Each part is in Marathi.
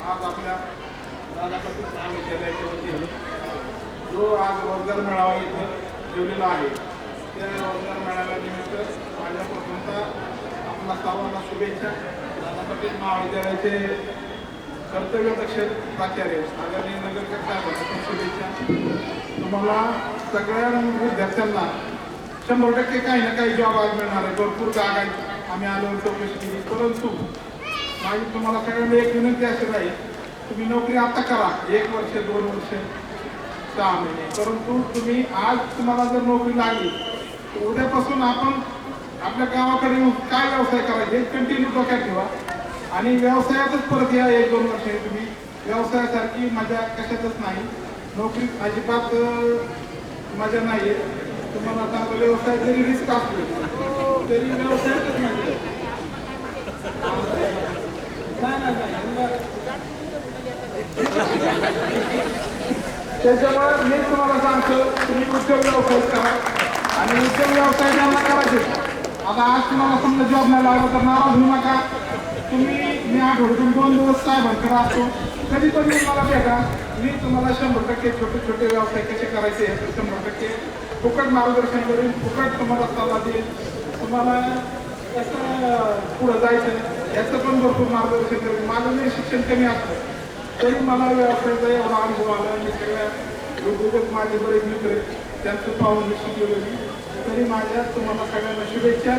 आज आपल्या दादापती महाविद्यालयाच्या वतीने जो आज रोजगार मेळावा इथं ठेवलेला आहे त्या रोजगार मेळाव्यानिमित्त माझ्या प्रथमतः आपल्या सर्वांना शुभेच्छा. दादापती महाविद्यालयाचे कर्तव्यदक्ष प्राचार्य आदरणीय नगरकर साहेबांना शुभेच्छा. तुम्हाला सगळ्या विद्यार्थ्यांना शंभर टक्के काही ना काही जॉब आज मिळणार आहे. भरपूर जागा आहेत आम्ही आलो चौकशी केली परंतु माझी तुम्हाला सगळ्यांना एक विनंती अशी राहील तुम्ही नोकरी आता करा एक वर्ष दोन वर्ष सहा महिने. परंतु तुम्ही आज तुम्हाला जर नोकरी लागली तर उद्यापासून आपण आपल्या गावाकडे येऊन काय व्यवसाय करायचे हे कंटिन्यू डोक्यात ठेवा. आणि व्यवसायातच परत या एक दोन वर्ष. तुम्ही व्यवसायासारखी मजा कशातच नाही. नोकरी अजिबात मजा नाही आहे तुम्हाला चांगला व्यवसाय जरी रिस्क असतो तरी व्यवसायातच नाही नाही, नाही, नाही. त्याच्यामुळे मी तुम्हाला सांगतो तुम्ही उद्योग व्यवसाय करा आणि उद्योग व्यवसाय त्यांना करायचे आता आज तुम्हाला समजा जॉब नाही लागला तर नाराज होऊ नका. तुम्ही मी आठवड्यातून दोन दिवस काय भरकर असतो कधी पण मी मला भेटा. मी तुम्हाला शंभर टक्के छोटे छोटे व्यवसाय कसे करायचे हे शंभर टक्के फुकट मार्गदर्शन करेन फुकट तुम्हाला सल्ला देईल तुम्हाला कसं पुढं जायचं याचं पण भरपूर मार्गदर्शन करेन. माझं शिक्षण कमी असतं. तरी मला व्यवसायाचा एवढा अनुभव आला मी सगळ्या युट्यूबच माझे बरेच मित्र त्यांचं पाहून मी शिकलेलो मी. तरी माझ्या तुम्हाला सगळ्यांना शुभेच्छा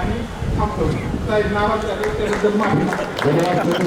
आणि थांबतो. साहेब नाराज त्याबद्दल माफी.